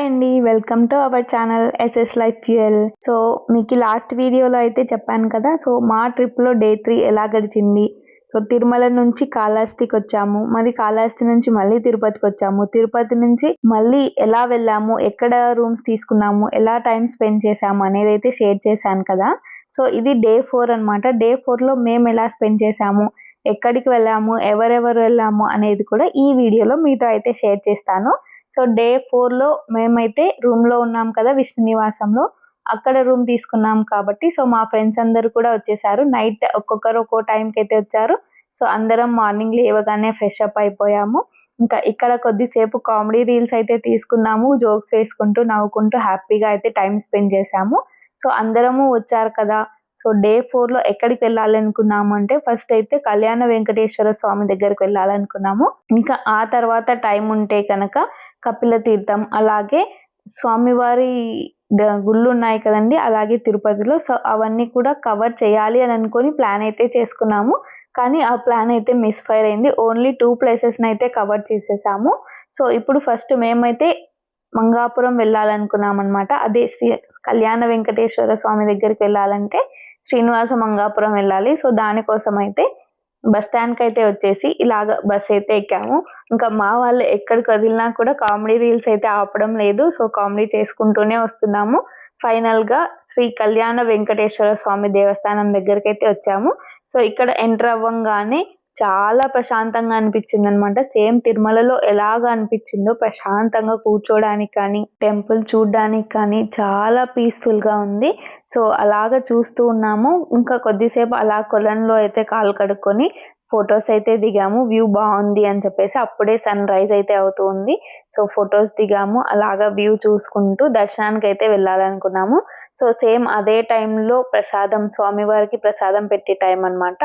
Hi అండి welcome to our channel SS life fuel so మీకు last వీడియోలో అయితే చెప్పాను కదా సో మా ట్రిప్లో డే త్రీ ఎలా గడిచింది? సో తిరుమల నుంచి కాళహస్తికి వచ్చాము. మరి కాళహస్తి నుంచి మళ్ళీ తిరుపతికి వచ్చాము. తిరుపతి నుంచి మళ్ళీ ఎలా వెళ్ళాము? ఎక్కడ రూమ్స్ తీసుకున్నాము? ఎలా టైం స్పెండ్ చేసాము అనేది అయితే షేర్ చేశాను కదా. సో ఇది డే ఫోర్ అనమాట డే ఫోర్లో మేము ఎలా స్పెండ్ చేసాము ఎక్కడికి వెళ్ళాము? ఎవరెవరు వెళ్ళాము? అనేది కూడా ఈ వీడియోలో మీతో అయితే షేర్ చేస్తాను. సో డే ఫోర్లో మేమైతే రూమ్లో ఉన్నాం కదా విష్ణు నివాసంలో. అక్కడ రూమ్ తీసుకున్నాం కాబట్టి సో మా ఫ్రెండ్స్ అందరు కూడా వచ్చేసారు. నైట్ ఒక్కొక్కరు ఒక్కో టైంకి అయితే వచ్చారు. సో అందరం మార్నింగ్ లేవగానే ఫ్రెష్ అప్ అయిపోయాము. ఇంకా ఇక్కడ కొద్దిసేపు కామెడీ రీల్స్ అయితే తీసుకున్నాము జోక్స్ వేసుకుంటూ నవ్వుకుంటూ హ్యాపీగా అయితే టైం స్పెండ్ చేసాము సో అందరము వచ్చారు కదా. సో డే ఫోర్లో ఎక్కడికి వెళ్ళాలనుకున్నాము అంటే ఫస్ట్ అయితే కళ్యాణ వెంకటేశ్వర స్వామి దగ్గరికి వెళ్ళాలనుకున్నాము. ఇంకా ఆ తర్వాత టైం ఉంటే కనుక కపిల తీర్థం. అలాగే స్వామివారి గుళ్ళు ఉన్నాయి కదండి అలాగే తిరుపతిలో. సో అవన్నీ కూడా కవర్ చేయాలి అని అనుకొని ప్లాన్ అయితే చేసుకున్నాము. కానీ ఆ ప్లాన్ అయితే మిస్ఫైర్ అయింది. ఓన్లీ టూ ప్లేసెస్ని అయితే కవర్ చేసేసాము. సో ఇప్పుడు ఫస్ట్ మేమైతే మంగాపురం వెళ్ళాలనుకున్నాం అనమాట అదే శ్రీ కళ్యాణ వెంకటేశ్వర స్వామి దగ్గరికి వెళ్ళాలంటే శ్రీనివాస మంగాపురం వెళ్ళాలి. సో దానికోసం అయితే బస్ స్టాండ్కి అయితే వచ్చేసి ఇలాగ బస్ అయితే ఎక్కాము. ఇంకా మా వాళ్ళు ఎక్కడికి వదిలినా కూడా కామెడీ రీల్స్ అయితే ఆపడం లేదు. సో కామెడీ చేసుకుంటూనే వస్తున్నాము. ఫైనల్గా శ్రీ కళ్యాణ వెంకటేశ్వర స్వామి దేవస్థానం దగ్గరికి అయితే వచ్చాము. సో ఇక్కడ ఎంటర్ అవ్వంగానే చాలా ప్రశాంతంగా అనిపించింది అనమాట సేమ్ తిరుమలలో ఎలాగ అనిపించిందో ప్రశాంతంగా కూర్చోడానికి కానీ టెంపుల్ చూడడానికి కానీ చాలా పీస్ఫుల్గా ఉంది. సో అలాగ చూస్తూ ఉన్నాము. ఇంకా కొద్దిసేపు అలా కొలంలో అయితే కాలు కడుక్కొని ఫొటోస్ అయితే దిగాము. వ్యూ బాగుంది అని చెప్పేసి అప్పుడే సన్ రైజ్ అయితే అవుతూ ఉంది. సో ఫొటోస్ దిగాము. అలాగా వ్యూ చూసుకుంటూ దర్శనానికి అయితే వెళ్ళాలనుకున్నాము. సో సేమ్ అదే టైంలో ప్రసాదం స్వామివారికి ప్రసాదం పెట్టే టైం అనమాట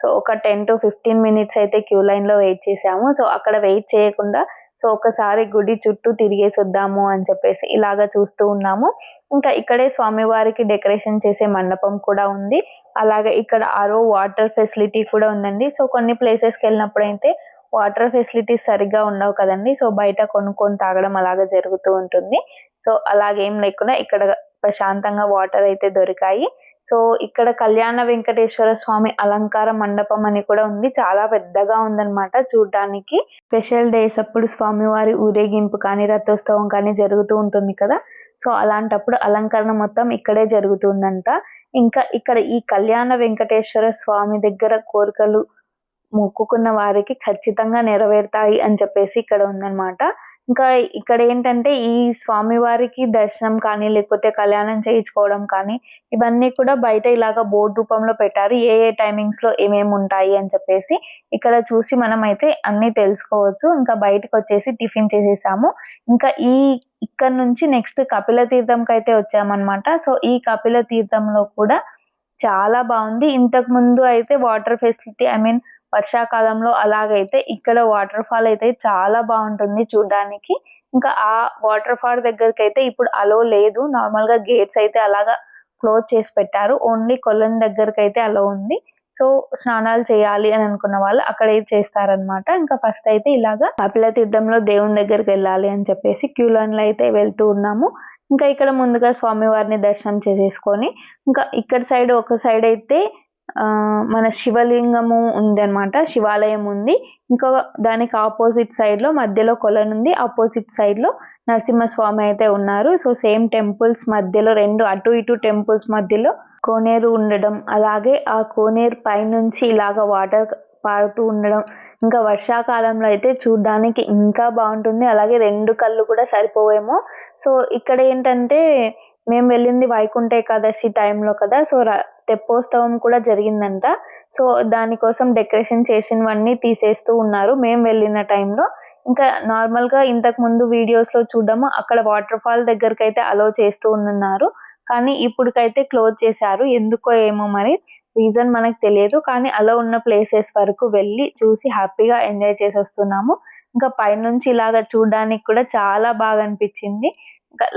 సో ఒక టెన్ టు ఫిఫ్టీన్ మినిట్స్ అయితే క్యూ లైన్లో వెయిట్ చేసాము. సో అక్కడ వెయిట్ చేయకుండా సో ఒకసారి గుడి చుట్టూ తిరిగేసి వద్దాము అని చెప్పేసి ఇలాగా చూస్తూ ఉన్నాము. ఇంకా ఇక్కడే స్వామివారికి డెకరేషన్ చేసే మండపం కూడా ఉంది. అలాగే ఇక్కడ ఆరో వాటర్ ఫెసిలిటీ కూడా ఉందండి. సో కొన్ని ప్లేసెస్కి వెళ్ళినప్పుడు అయితే వాటర్ ఫెసిలిటీస్ సరిగ్గా ఉండవు కదండి. సో బయట కొనుక్కొని తాగడం అలాగా జరుగుతూ ఉంటుంది. సో అలాగేం లేకుండా ఇక్కడ ప్రశాంతంగా వాటర్ అయితే దొరికాయి. సో ఇక్కడ కళ్యాణ వెంకటేశ్వర స్వామి అలంకార మండపం అని కూడా ఉంది. చాలా పెద్దగా ఉందన్నమాట చూడడానికి. స్పెషల్ డేస్ అప్పుడు స్వామివారి ఊరేగింపు కానీ రథోత్సవం కానీ జరుగుతూ ఉంటుంది కదా. సో అలాంటప్పుడు అలంకరణ మొత్తం ఇక్కడే జరుగుతుందంట. ఇంకా ఇక్కడ ఈ కళ్యాణ వెంకటేశ్వర స్వామి దగ్గర కోరికలు మొక్కుకున్న వారికి ఖచ్చితంగా నెరవేరుతాయి అని చెప్పేసి ఇక్కడ ఉందన్నమాట. ఇంకా ఇక్కడ ఏంటంటే ఈ స్వామి వారికి దర్శనం కానీ లేకపోతే కళ్యాణం చేయించుకోవడం కానీ ఇవన్నీ కూడా బయట ఇలాగ బోర్డు రూపంలో పెట్టారు. ఏ ఏ టైమింగ్స్లో ఏమేమి ఉంటాయి అని చెప్పేసి ఇక్కడ చూసి మనం అయితే అన్ని తెలుసుకోవచ్చు. ఇంకా బయటకు వచ్చేసి టిఫిన్ చేసేసాము. ఇంకా ఈ ఇక్కడ నుంచి నెక్స్ట్ కపిల తీర్థంకి అయితే వచ్చామన్నమాట. సో ఈ కపిల తీర్థంలో కూడా చాలా బాగుంది. ఇంతకు ముందు అయితే వాటర్ ఫెసిలిటీ ఐ మీన్ వర్షాకాలంలో అలాగైతే ఇక్కడ వాటర్ ఫాల్ అయితే చాలా బాగుంటుంది చూడడానికి. ఇంకా ఆ వాటర్ ఫాల్ దగ్గరికి అయితే ఇప్పుడు అలో లేదు. నార్మల్గా గేట్స్ అయితే అలాగా క్లోజ్ చేసి పెట్టారు. ఓన్లీ కొలను దగ్గరికి అయితే అలో ఉంది. సో స్నానాలు చేయాలి అని అనుకున్న వాళ్ళు అక్కడ ఇది చేస్తారనమాట ఇంకా ఫస్ట్ అయితే ఇలాగా కపిల తీర్థంలో దేవుని దగ్గరికి వెళ్ళాలి అని చెప్పేసి క్యూ లైన్లో అయితే వెళ్తూ ఉన్నాము. ఇంకా ఇక్కడ ముందుగా స్వామివారిని దర్శనం చేసేసుకొని ఇంకా ఇక్కడ సైడ్ ఒక సైడ్ అయితే మన శివలింగము ఉందన్నమాట శివాలయం ఉంది. ఇంకో దానికి ఆపోజిట్ సైడ్లో మధ్యలో కొలను ఉంది. ఆపోజిట్ సైడ్లో నరసింహస్వామి అయితే ఉన్నారు. సో సేమ్ టెంపుల్స్ మధ్యలో రెండు అటు ఇటు టెంపుల్స్ మధ్యలో కోనేరు ఉండడం అలాగే ఆ కోనేరు పైనుంచి ఇలాగ వాటర్ పారుతూ ఉండడం. ఇంకా వర్షాకాలంలో అయితే చూడడానికి ఇంకా బాగుంటుంది. అలాగే రెండు కళ్ళు కూడా సరిపోవేమో. సో ఇక్కడ ఏంటంటే మేము వెళ్ళింది వైకుంఠ ఏకాదశి టైంలో కదా సో తెప్పోత్సవం కూడా జరిగిందంట. సో దానికోసం డెకరేషన్ చేసినవన్నీ తీసేస్తూ ఉన్నారు. మేము వెళ్ళిన టైంలో ఇంకా నార్మల్గా ఇంతకు ముందు వీడియోస్లో చూడము అక్కడ వాటర్ ఫాల్ దగ్గరికి అయితే అలో చేస్తూ ఉన్నారు. కానీ ఇప్పటికైతే క్లోజ్ చేశారు. ఎందుకో ఏమో మరి రీజన్ మనకు తెలియదు. కానీ అలా ఉన్న ప్లేసెస్ వరకు వెళ్ళి చూసి హ్యాపీగా ఎంజాయ్ చేసి వస్తున్నాము ఇంకా పైనుంచి ఇలాగ చూడడానికి కూడా చాలా బాగా అనిపించింది.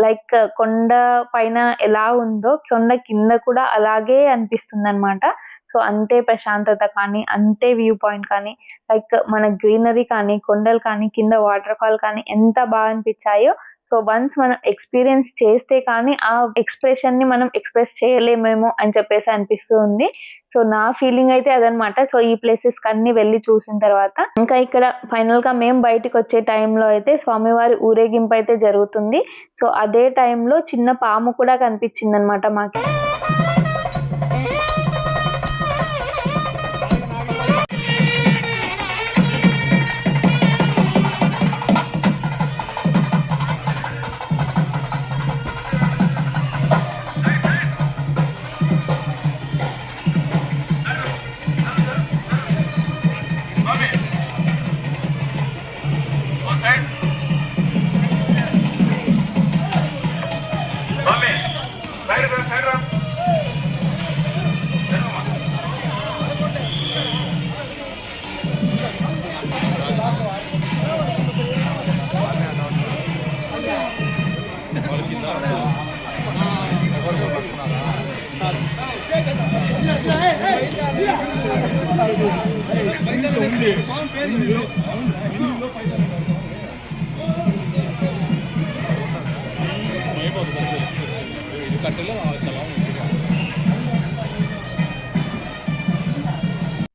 లైక్ కొండ పైన ఎలా ఉందో కొండ కింద కూడా అలాగే అనిపిస్తుంది అనమాట సో అంతే ప్రశాంతత కానీ అంతే వ్యూ పాయింట్ కానీ లైక్ మన గ్రీనరీ కానీ కొండలు కానీ కింద వాటర్ ఫాల్ కానీ ఎంత బాగా అనిపించాయో సో వన్స్ మనం ఎక్స్పీరియన్స్ చేస్తే కానీ ఆ ఎక్స్ప్రెషన్ని మనం ఎక్స్ప్రెస్ చేయలేమేమో అని చెప్పేసి అనిపిస్తుంది. సో నా ఫీలింగ్ అయితే అదనమాట. సో ఈ ప్లేసెస్ అన్ని వెళ్ళి చూసిన తర్వాత ఇంకా ఇక్కడ ఫైనల్గా మేము బయటకు వచ్చే టైంలో అయితే స్వామివారి ఊరేగింపు అయితే జరుగుతుంది. సో అదే టైంలో చిన్న పాము కూడా కనిపించింది అనమాట మాకు. ఉంది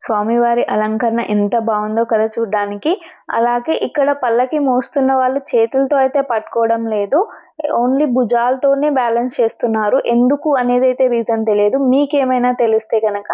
స్వామివారి అలంకరణ ఎంత బాగుందో కదా చూడ్డానికి. అలాగే ఇక్కడ పల్లకి మోస్తున్న వాళ్ళు చేతులతో అయితే పట్టుకోవడం లేదు. ఓన్లీ భుజాలతోనే బ్యాలెన్స్ చేస్తున్నారు. ఎందుకు అనేది అయితే రీజన్ తెలియదు. మీకేమైనా తెలిస్తే కనుక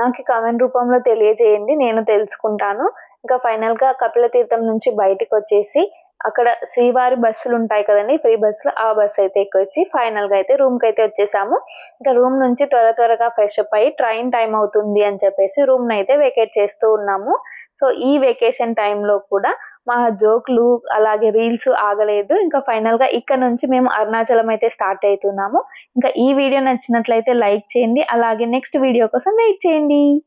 నాకు కామెంట్ రూపంలో తెలియజేయండి. నేను తెలుసుకుంటాను. ఇంకా ఫైనల్గా కపిల తీర్థం నుంచి బయటకు వచ్చేసి అక్కడ శ్రీవారి బస్సులు ఉంటాయి కదండి ఫ్రీ బస్సులు ఆ బస్సు అయితే ఎక్కొచ్చి ఫైనల్గా అయితే రూమ్కి అయితే వచ్చేసాము. ఇంకా రూమ్ నుంచి త్వర త్వరగా ఫ్రెష్ అప్ అయ్యి ట్రైన్ టైం అవుతుంది అని చెప్పేసి రూమ్ అయితే వెకేట్ చేస్తూ ఉన్నాము. సో ఈ వెకేషన్ టైంలో కూడా మా జోక్లు అలాగే రీల్స్ ఆగలేదు. ఇంకా ఫైనల్గా ఇక్కడ నుంచి మేము అరుణాచలం అయితే స్టార్ట్ అవుతున్నాము. ఇంకా ఈ వీడియో నచ్చినట్లయితే లైక్ చేయండి. అలాగే నెక్స్ట్ వీడియో కోసం వెయిట్ చేయండి.